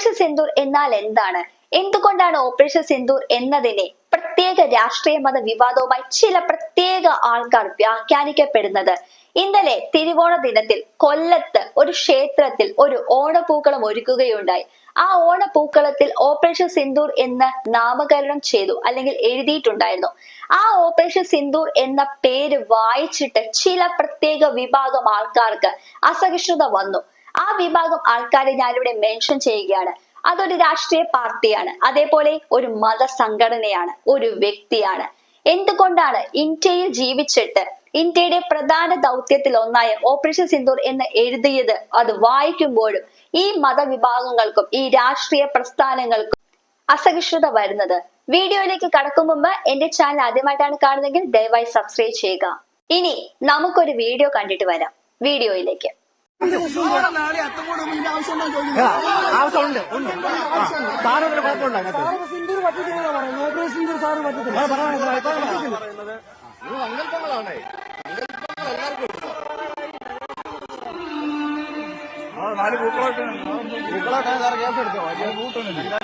Operation Sindoor എന്നാൽ എന്താണ്? എന്തുകൊണ്ടാണ് ഓപ്പറേഷൻ സിന്ദൂർ എന്നതിനെ പ്രത്യേക രാഷ്ട്രീയ മത വിവാദവുമായി ചില പ്രത്യേക ആൾക്കാർ വ്യാഖ്യാനിക്കപ്പെടുന്നത്? ഇന്നലെ തിരുവോണ ദിനത്തിൽ കൊല്ലത്ത് ഒരു ക്ഷേത്രത്തിൽ ഒരു ഓണപ്പൂക്കളം ഒരുക്കുകയുണ്ടായി. ആ ഓണപ്പൂക്കളത്തിൽ ഓപ്പറേഷൻ സിന്ദൂർ എന്ന് നാമകരണം ചെയ്തു അല്ലെങ്കിൽ എഴുതിയിട്ടുണ്ടായിരുന്നു. ആ ഓപ്പറേഷൻ സിന്ദൂർ എന്ന പേര് വായിച്ചിട്ട് ചില പ്രത്യേക വിഭാഗം ആൾക്കാർക്ക് അസഹിഷ്ണുത വന്നു. ആ വിഭാഗം ആൾക്കാരെ ഞാനിവിടെ മെൻഷൻ ചെയ്യുകയാണ്. അതൊരു രാഷ്ട്രീയ പാർട്ടിയാണ്. അതേപോലെ ഒരു മതസംഘടനയാണ്. ഒരു വ്യക്തിയാണ്. എന്തുകൊണ്ടാണ് ഇന്ത്യയിൽ ജീവിച്ചിട്ട് ഇന്ത്യയുടെ പ്രധാന ദൗത്യത്തിൽ ഒന്നായ ഓപ്പറേഷൻ സിന്ദൂർ എന്ന് എഴുതിയത്? അത് വായിക്കുമ്പോഴും ഈ മതവിഭാഗങ്ങൾക്കും ഈ രാഷ്ട്രീയ പ്രസ്ഥാനങ്ങൾക്കും അസഹിഷ്ണുത വരുന്നത്. വീഡിയോയിലേക്ക് കടക്കും മുമ്പ് എന്റെ ചാനൽ ആദ്യമായിട്ടാണ് കാണുന്നതെങ്കിൽ ദയവായി സബ്സ്ക്രൈബ് ചെയ്യുക. ഇനി നമുക്കൊരു വീഡിയോ കണ്ടിട്ട് വരാം. വീഡിയോയിലേക്ക്. ആവശ്യമുണ്ട് ഉണ്ട്. ആ സാറിന് കുഴപ്പമുണ്ട് അതിനകത്ത്. സാറ് സിന്ദൂർ പറ്റത്തില്ല പറയുന്നത്. സിന്ദൂർ സാറ് പറ്റത്തില്ല. ആ, പറയാം, പറയാം, ഇപ്പൊ പറയാം. പൂക്കളൊക്കെ സാറ് കേസെടുത്തോ വലിയ കൂട്ടൊന്നുമില്ല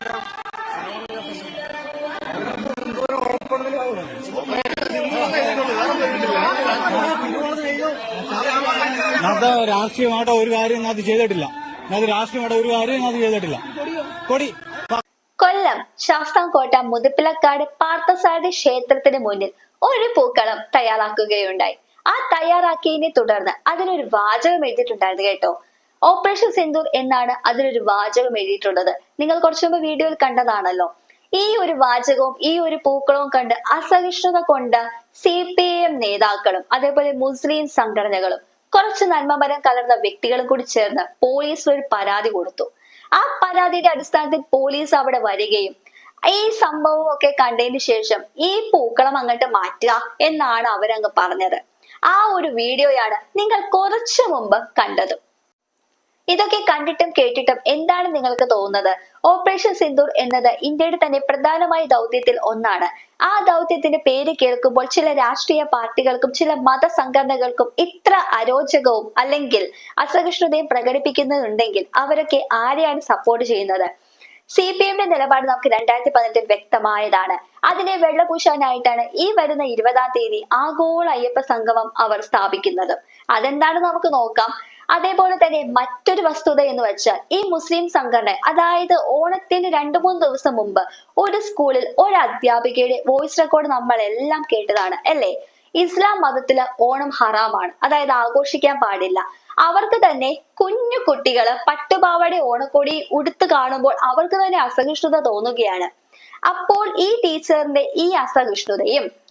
അത് രാഷ്ട്രീയമായിട്ട് ഒരു കാര്യം അത് ചെയ്തിട്ടില്ല. അത് രാഷ്ട്രീയമായിട്ട് ഒരു കാര്യം അത് ചെയ്തിട്ടില്ല. കൊടി. കൊല്ലം ശാസ്താംകോട്ട മുതിപ്പിലക്കാട് പാർത്ഥസാരഥി ക്ഷേത്രത്തിന് മുന്നിൽ ഒരു പൂക്കളം തയ്യാറാക്കുകയുണ്ടായി. ആ തയ്യാറാക്കിയതിനെ തുടർന്ന് അതിനൊരു വാചകം എഴുതിയിട്ടുണ്ടായിരുന്നു കേട്ടോ. ഓപ്പറേഷൻ സിന്ദൂർ എന്നാണ് അതിനൊരു വാചകം എഴുതിയിട്ടുള്ളത്. നിങ്ങൾ കുറച്ചു മുമ്പ് വീഡിയോയിൽ കണ്ടതാണല്ലോ. ഈ ഒരു വാചകവും ഈ ഒരു പൂക്കളവും കണ്ട് അസഹിഷ്ണുത കൊണ്ട് സി പി എം നേതാക്കളും അതേപോലെ മുസ്ലിം സംഘടനകളും കുറച്ച് നന്മമരം കലർന്ന വ്യക്തികളും കൂടി ചേർന്ന് പോലീസിൽ ഒരു പരാതി കൊടുത്തു. ആ പരാതിയുടെ അടിസ്ഥാനത്തിൽ പോലീസ് അവിടെ വരികയും ഈ സംഭവം ഒക്കെ കണ്ടതിന് ശേഷം ഈ പൂക്കളം അങ്ങോട്ട് മാറ്റുക എന്നാണ് അവരങ്ങ് പറഞ്ഞത്. ആ ഒരു വീഡിയോയാണ് നിങ്ങൾ കുറച്ചു മുമ്പ് കണ്ടത്. ഇതൊക്കെ കണ്ടിട്ടും കേട്ടിട്ടും എന്താണ് നിങ്ങൾക്ക് തോന്നുന്നത്? ഓപ്പറേഷൻ സിന്ദൂർ എന്നത് ഇന്ത്യയുടെ തന്നെ പ്രധാനമായ ദൗത്യത്തിൽ ഒന്നാണ്. ആ ദൗത്യത്തിന്റെ പേര് കേൾക്കുമ്പോൾ ചില രാഷ്ട്രീയ പാർട്ടികൾക്കും ചില മതസംഘടനകൾക്കും ഇത്ര അരോചകവും അല്ലെങ്കിൽ അസഹിഷ്ണുതയും പ്രകടിപ്പിക്കുന്നുണ്ടെങ്കിൽ അവരൊക്കെ ആരെയാണ് സപ്പോർട്ട് ചെയ്യുന്നത്? സി പി എമ്മിന്റെ നിലപാട് നമുക്ക് രണ്ടായിരത്തി പതിനെട്ടിൽ വ്യക്തമായതാണ്. അതിനെ വെള്ളപൂശാനായിട്ടാണ് ഈ വരുന്ന ഇരുപതാം തീയതി ആഗോള അയ്യപ്പ സംഗമം അവർ സ്ഥാപിക്കുന്നത്. അതെന്താണ് നമുക്ക് നോക്കാം. അതേപോലെ തന്നെ മറ്റൊരു വസ്തുത എന്ന് വെച്ചാൽ ഈ മുസ്ലിം സംഘടന അതായത് ഓണത്തിന് രണ്ടു മൂന്ന് ദിവസം മുമ്പ് ഒരു സ്കൂളിൽ ഒരു അധ്യാപികയുടെ വോയിസ് റെക്കോർഡ് നമ്മൾ എല്ലാം കേട്ടതാണ് അല്ലേ? ഇസ്ലാം മതത്തിൽ ഓണം ഹറാമാണ് അതായത് ആഘോഷിക്കാൻ പാടില്ല. അവർക്ക് തന്നെ കുഞ്ഞു കുട്ടികൾ പട്ടുപാവാട ഓണക്കൊടി ഉടുത്ത് കാണുമ്പോൾ അവർക്ക് തന്നെ അസഹിഷ്ണുത തോന്നുകയാണ്. അപ്പോൾ ഈ ടീച്ചറിന്റെ ഈ അസഹിഷ്ണുതയും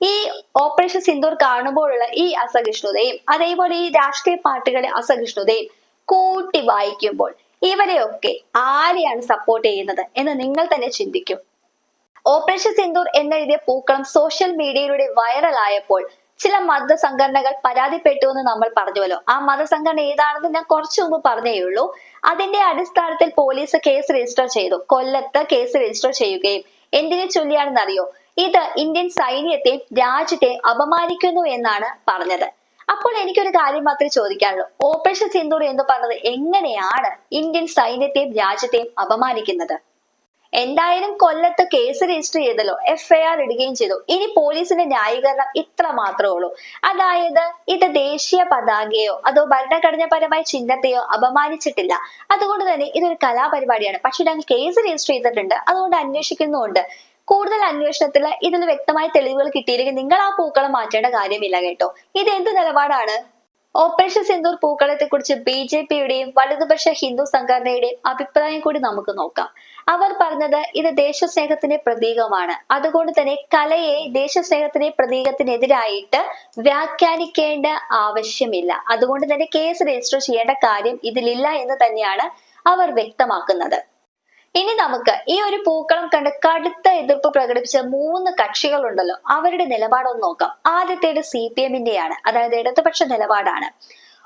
ഈ ഓപ്പറേഷൻ സിന്ദൂർ കാണുമ്പോഴുള്ള ഈ അസഹിഷ്ണുതയും അതേപോലെ ഈ രാഷ്ട്രീയ പാർട്ടികളെ അസഹിഷ്ണുതയും കൂട്ടി വായിക്കുമ്പോൾ ഇവരെയൊക്കെ ആരെയാണ് സപ്പോർട്ട് ചെയ്യുന്നത് എന്ന് നിങ്ങൾ തന്നെ ചിന്തിക്കും. ഓപ്പറേഷൻ സിന്ദൂർ എന്നെഴുതിയ പൂക്കളം സോഷ്യൽ മീഡിയയിലൂടെ വൈറലായപ്പോൾ ചില മതസംഘടനകൾ പരാതിപ്പെട്ടു എന്ന് നമ്മൾ പറഞ്ഞുവല്ലോ. ആ മതസംഘടന ഏതാണെന്ന് ഞാൻ കുറച്ചു മുമ്പ് പറഞ്ഞേയുള്ളൂ അതിന്റെ അടിസ്ഥാനത്തിൽ പോലീസ് കേസ് രജിസ്റ്റർ ചെയ്തു. കൊല്ലത്ത് കേസ് രജിസ്റ്റർ ചെയ്യുകയും എന്തിനെ ചൊല്ലിയാണെന്നറിയോ? ഇത് ഇന്ത്യൻ സൈന്യത്തെ രാജ്യത്തെ അപമാനിക്കുന്നു എന്നാണ് പറഞ്ഞത്. അപ്പോൾ എനിക്കൊരു കാര്യം മാത്രമേ ചോദിക്കാനുള്ളൂ. ഓപ്പറേഷൻ സിന്ദൂർ എന്ന് പറഞ്ഞത് എങ്ങനെയാണ് ഇന്ത്യൻ സൈന്യത്തെയും രാജ്യത്തെയും അപമാനിക്കുന്നത്? എന്തായാലും കൊല്ലത്ത് കേസ് രജിസ്റ്റർ ചെയ്തല്ലോ എഫ്ഐആർ ഇടുകയും ചെയ്തു. ഇനി പോലീസിന്റെ ന്യായീകരണം ഇത്ര മാത്രമേ ഉള്ളൂ. അതായത് ഇത് ദേശീയ പതാകയോ അതോ ഭരണഘടനാപരമായ ചിഹ്നത്തെയോ അപമാനിച്ചിട്ടില്ല. അതുകൊണ്ട് തന്നെ ഇതൊരു കലാപരിപാടിയാണ്. പക്ഷെ ഞങ്ങൾ കേസ് രജിസ്റ്റർ ചെയ്തിട്ടുണ്ട്. അതുകൊണ്ട് അന്വേഷിക്കുന്നുണ്ട് കൂടുതൽ അന്വേഷണത്തിൽ ഇതിന് വ്യക്തമായ തെളിവുകൾ കിട്ടിയില്ലെങ്കിൽ നിങ്ങൾ ആ പൂക്കളം മാറ്റേണ്ട കാര്യമില്ല കേട്ടോ. ഇത് എന്ത് നിലപാടാണ്? ഓപ്പറേഷൻ സിന്ദൂർ പൂക്കളത്തെ കുറിച്ച് ബി ജെ പിയുടെയും വലതുപക്ഷ ഹിന്ദു സംഘടനയുടെയും അഭിപ്രായം കൂടി നമുക്ക് നോക്കാം. അവർ പറഞ്ഞത് ഇത് ദേശസ്നേഹത്തിന്റെ പ്രതീകമാണ്. അതുകൊണ്ട് തന്നെ കലയെ ദേശസ്നേഹത്തിന്റെ പ്രതീകത്തിനെതിരായിട്ട് വ്യാഖ്യാനിക്കേണ്ട ആവശ്യമില്ല. അതുകൊണ്ട് തന്നെ കേസ് രജിസ്റ്റർ ചെയ്യേണ്ട കാര്യം ഇതിലില്ല എന്ന് തന്നെയാണ് അവർ വ്യക്തമാക്കുന്നത്. ഇനി നമുക്ക് ഈ ഒരു പൂക്കളം കണ്ട് കടുത്ത എതിർപ്പ് പ്രകടിപ്പിച്ച മൂന്ന് കക്ഷികളുണ്ടല്ലോ. അവരുടെ നിലപാടൊന്ന് നോക്കാം. ആദ്യത്തേത് സി പി എമ്മിന്റെയാണ്. അതായത് ഇടതുപക്ഷ നിലപാടാണ്.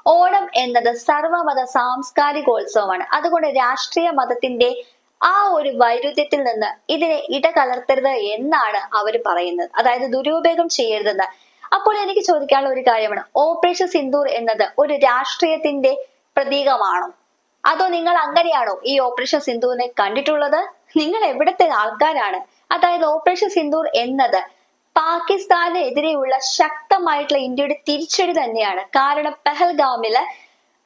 ഓണം എന്നത് സർവമത സാംസ്കാരികോത്സവമാണ്. അതുകൊണ്ട് രാഷ്ട്രീയ മതത്തിന്റെ ആ ഒരു വൈരുദ്ധ്യത്തിൽ നിന്ന് ഇതിനെ ഇടകലർത്തരുത് എന്നാണ് അവർ പറയുന്നത്. അതായത് ദുരുപയോഗം ചെയ്യരുതെന്ന്. അപ്പോൾ എനിക്ക് ചോദിക്കാനുള്ള ഒരു കാര്യമാണ്. ഓപ്പറേഷൻ സിന്ദൂർ എന്നത് ഒരു രാഷ്ട്രീയത്തിന്റെ പ്രതീകമാണോ? അതോ നിങ്ങൾ അങ്ങനെയാണോ ഈ ഓപ്പറേഷൻ സിന്ധുവിനെ കണ്ടിട്ടുള്ളത്? നിങ്ങൾ എവിടത്തെ ആൾക്കാരാണ്? അതായത് ഓപ്പറേഷൻ സിന്ധൂർ എന്നത് പാകിസ്ഥാനെതിരെയുള്ള ശക്തമായിട്ടുള്ള ഇന്ത്യയുടെ തിരിച്ചടി തന്നെയാണ്. കാരണം പെഹൽഗാമിൽ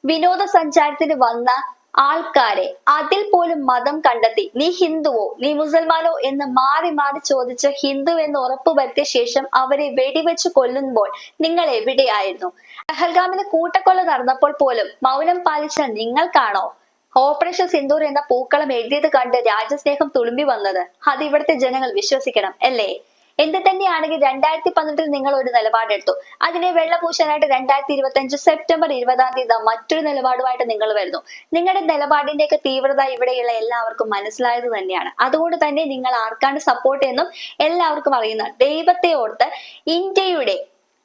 വിനോദസഞ്ചാരത്തിന് വന്ന ആൾക്കാരെ അതിൽ പോലും മതം കണ്ടെത്തി നീ ഹിന്ദുവോ നീ മുസൽമാനോ എന്ന് മാറി മാറി ചോദിച്ച് ഹിന്ദു എന്ന് ഉറപ്പുവരുത്തിയ ശേഷം അവരെ വെടിവെച്ച് കൊല്ലുമ്പോൾ നിങ്ങൾ എവിടെയായിരുന്നു? പെഹൽഗാമിന് കൂട്ടക്കൊല നടന്നപ്പോൾ പോലും മൗനം പാലിച്ച നിങ്ങൾക്കാണോ? ഓപ്പറേഷൻ സിന്ദൂർ എന്ന പൂക്കളം എഴുതിയത് കണ്ട് രാജ്യസ്നേഹം തുളുമ്പി വന്നത്. അത് ഇവിടുത്തെ ജനങ്ങൾ വിശ്വസിക്കണം അല്ലേ? എന്ത് തന്നെയാണെങ്കിൽ രണ്ടായിരത്തി പന്ത്രണ്ടിൽ നിങ്ങൾ ഒരു നിലപാടെടുത്തു. അതിനെ വെള്ളപൂശാനായിട്ട് രണ്ടായിരത്തി ഇരുപത്തി അഞ്ച് സെപ്റ്റംബർ ഇരുപതാം തീയതി മറ്റൊരു നിലപാടുമായിട്ട് നിങ്ങൾ വരുന്നു. നിങ്ങളുടെ നിലപാടിന്റെയൊക്കെ തീവ്രത ഇവിടെയുള്ള എല്ലാവർക്കും മനസ്സിലായത് തന്നെയാണ്. അതുകൊണ്ട് തന്നെ നിങ്ങൾ ആർക്കാണ് സപ്പോർട്ട് എന്നും എല്ലാവർക്കും അറിയുന്ന ദൈവത്തെ ഓർത്ത് ഇന്ത്യയുടെ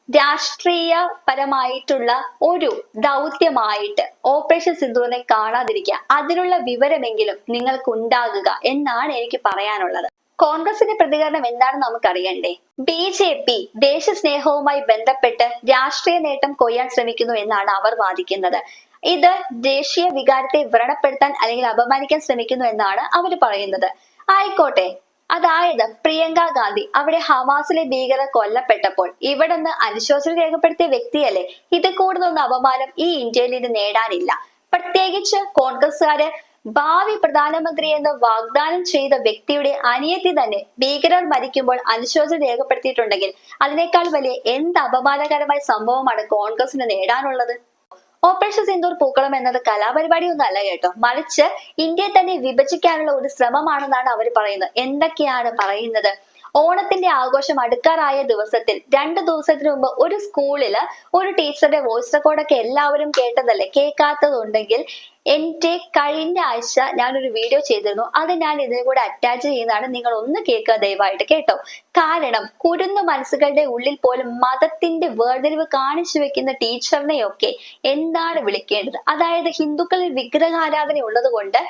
രാഷ്ട്രീയ പരമായിട്ടുള്ള ഒരു ദൗത്യമായിട്ട് ഓപ്പറേഷൻ സിന്ധുവിനെ കാണാതിരിക്കുക. അതിനുള്ള വിവരമെങ്കിലും നിങ്ങൾക്ക് ഉണ്ടാകുക എന്നാണ് എനിക്ക് പറയാനുള്ളത്. കോൺഗ്രസിന്റെ പ്രതികരണം എന്താണെന്ന് നമുക്കറിയണ്ടേ? ബി ജെ പി ദേശസ്നേഹവുമായി ബന്ധപ്പെട്ട് രാഷ്ട്രീയ നേട്ടം കൊയ്യാൻ ശ്രമിക്കുന്നു എന്നാണ് അവർ വാദിക്കുന്നത്. ഇത് ദേശീയ വികാരത്തെ വ്രണപ്പെടുത്താൻ അല്ലെങ്കിൽ അപമാനിക്കാൻ ശ്രമിക്കുന്നു എന്നാണ് അവർ പറയുന്നത്. ആയിക്കോട്ടെ. അതായത് പ്രിയങ്ക ഗാന്ധി അവിടെ ഹമാസിലെ ഭീകരർ കൊല്ലപ്പെട്ടപ്പോൾ ഇവിടെ നിന്ന് അനുശോചനം രേഖപ്പെടുത്തിയ വ്യക്തിയല്ലേ? ഇത് കൂടുതലൊന്നും അപമാനം ഈ ഇന്ത്യയിൽ ഇത് നേടാനില്ല. പ്രത്യേകിച്ച് കോൺഗ്രസ്സുകാര് ഭാവി പ്രധാനമന്ത്രി എന്ന് വാഗ്ദാനം ചെയ്ത വ്യക്തിയുടെ അനിയത്തി തന്നെ ഭീകരർ മരിക്കുമ്പോൾ അനുശോചനം രേഖപ്പെടുത്തിയിട്ടുണ്ടെങ്കിൽ അതിനേക്കാൾ വലിയ എന്ത് അപമാനകരമായ സംഭവമാണ് കോൺഗ്രസിന് നേടാനുള്ളത്? ഓപ്പറേഷൻ സിന്ദൂർ പൂക്കളം എന്നത് കലാപരിപാടി ഒന്നും അല്ല കേട്ടോ. മറിച്ച് ഇന്ത്യയെ തന്നെ വിഭജിക്കാനുള്ള ഒരു ശ്രമമാണെന്നാണ് അവർ പറയുന്നത്. എന്തൊക്കെയാണ് പറയുന്നത്? ഓണത്തിന്റെ ആഘോഷം അടുക്കാറായ ദിവസത്തിൽ രണ്ട് ദിവസത്തിന് മുമ്പ് ഒരു സ്കൂളിൽ ഒരു ടീച്ചറുടെ വോയിസ് റെക്കോർഡൊക്കെ എല്ലാവരും കേട്ടതല്ലേ? കേൾക്കാത്തതുണ്ടെങ്കിൽ എന്റെ കഴിഞ്ഞ ആഴ്ച ഞാനൊരു വീഡിയോ ചെയ്തിരുന്നു. അത് ഞാൻ ഇതിനെ കൂടെ അറ്റാച്ച് ചെയ്യുന്നതാണ്. നിങ്ങൾ ഒന്ന് കേൾക്കുക ദയവായിട്ട് കേട്ടോ. കാരണം കുരുന്നു മനസ്സുകളുടെ ഉള്ളിൽ പോലും മതത്തിന്റെ വേർതിരിവ് കാണിച്ചു വെക്കുന്ന ടീച്ചറിനെയൊക്കെ എന്താണ് വിളിക്കേണ്ടത്? അതായത് ഹിന്ദുക്കളിൽ വിഗ്രഹാരാധന ഉള്ളത് കൊണ്ട്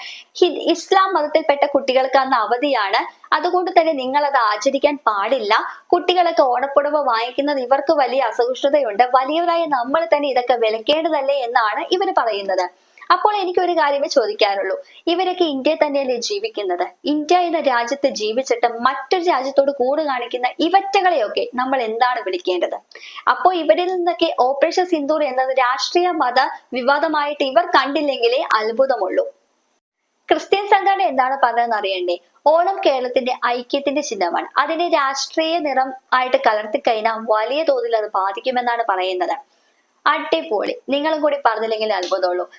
ഇസ്ലാം മതത്തിൽപ്പെട്ട കുട്ടികൾക്ക് അന്ന് അവധിയാണ്. അതുകൊണ്ട് തന്നെ നിങ്ങൾ അത് ആചരിക്കാൻ പാടില്ല. കുട്ടികളൊക്കെ ഓണപ്പുടവ വാങ്ങിക്കുന്നത് ഇവർക്ക് വലിയ അസഹിഷ്ണുതയുണ്ട്. വലിയവരായ നമ്മൾ തന്നെ ഇതൊക്കെ വിലക്കേണ്ടതല്ലേ എന്നാണ് ഇവർ പറയുന്നത്. അപ്പോൾ എനിക്ക് ഒരു കാര്യമേ ചോദിക്കാനുള്ളൂ. ഇവരൊക്കെ ഇന്ത്യയിൽ തന്നെയല്ലേ ജീവിക്കുന്നത്? ഇന്ത്യ എന്ന രാജ്യത്ത് ജീവിച്ചിട്ട് മറ്റൊരു രാജ്യത്തോട് കൂട് കാണിക്കുന്ന ഇവറ്റകളെയൊക്കെ നമ്മൾ എന്താണ് വിളിക്കേണ്ടത്? അപ്പോൾ ഇവരിൽ നിന്നൊക്കെ ഓപ്പറേഷൻ സിന്ദൂർ എന്നത് രാഷ്ട്രീയ മത വിവാദമായിട്ട് ഇവർ കണ്ടില്ലെങ്കിലേ അത്ഭുതമുള്ളൂ. ക്രിസ്ത്യൻ സംഘടന എന്താണ് പറഞ്ഞതെന്ന് അറിയണ്ടേ? ഓണം കേരളത്തിന്റെ ഐക്യത്തിന്റെ ചിഹ്നമാണ്. അതിനെ രാഷ്ട്രീയ നിറം ആയിട്ട് കലർത്തി കഴിഞ്ഞാൽ വലിയ തോതിൽ അത് ബാധിക്കുമെന്നാണ് പറയുന്നത്. അടിപൊളി. നിങ്ങളും കൂടി പറഞ്ഞില്ലെങ്കിൽ അത്ഭുതമുള്ളൂ.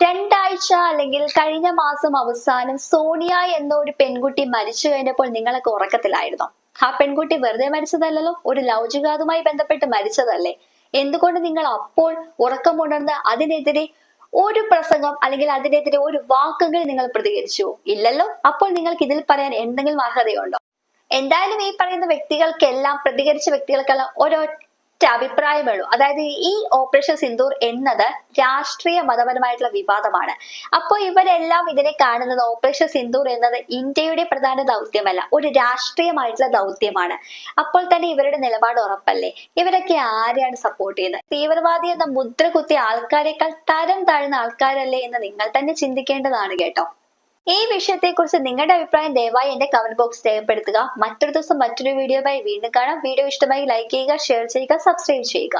രണ്ടാഴ്ച അല്ലെങ്കിൽ കഴിഞ്ഞ മാസം അവസാനം സോണിയ എന്ന ഒരു പെൺകുട്ടി മരിച്ചു കഴിഞ്ഞപ്പോൾ നിങ്ങളൊക്കെ ഉറക്കത്തിലായിരുന്നു? ആ പെൺകുട്ടി വെറുതെ മരിച്ചതല്ലല്ലോ? ഒരു ലൗചികാതുമായി ബന്ധപ്പെട്ട് മരിച്ചതല്ലേ? എന്തുകൊണ്ട് നിങ്ങൾ അപ്പോൾ ഉറക്കമുണർന്ന് അതിനെതിരെ ഒരു പ്രസംഗം അല്ലെങ്കിൽ അതിനെതിരെ ഒരു വാക്കുകൾ നിങ്ങൾ പ്രതികരിച്ചു? ഇല്ലല്ലോ? അപ്പോൾ നിങ്ങൾക്ക് ഇതിൽ പറയാൻ എന്തെങ്കിലും അർഹതയുണ്ടോ? എന്തായാലും ഈ പറയുന്ന വ്യക്തികൾക്കെല്ലാം പ്രതികരിച്ച വ്യക്തികൾക്കെല്ലാം ഒരൊറ്റ അഭിപ്രായമേ ഉള്ളൂ. അതായത് ഈ ഓപ്പറേഷൻ സിന്ദൂർ എന്നത് രാഷ്ട്രീയ മതപരമായിട്ടുള്ള വിവാദമാണ്. അപ്പോൾ ഇവരെല്ലാം ഇതിനെ കാണുന്നത് ഓപ്പറേഷൻ സിന്ദൂർ എന്നത് ഇന്ത്യയുടെ പ്രധാന ദൗത്യമല്ല ഒരു രാഷ്ട്രീയമായിട്ടുള്ള ദൗത്യമാണ്. അപ്പോൾ തന്നെ ഇവരുടെ നിലപാട് ഉറപ്പല്ലേ? ഇവരൊക്കെ ആരെയാണ് സപ്പോർട്ട് ചെയ്യുന്നത്? തീവ്രവാദി എന്ന മുദ്ര കുത്തിയ ആൾക്കാരെക്കാൾ തരം താഴ്ന്ന ആൾക്കാരല്ലേ എന്ന് നിങ്ങൾ തന്നെ ചിന്തിക്കേണ്ടതാണ് കേട്ടോ. ഈ വിഷയത്തെ കുറിച്ച് നിങ്ങളുടെ അഭിപ്രായം ദയവായി എന്റെ കമന്റ് ബോക്സ് രേഖപ്പെടുത്തുക. മറ്റൊരു ദിവസം മറ്റൊരു വീഡിയോയുമായി വീണ്ടും കാണാം. വീഡിയോ ഇഷ്ടമായി ലൈക്ക് ചെയ്യുക ഷെയർ ചെയ്യുക സബ്സ്ക്രൈബ് ചെയ്യുക.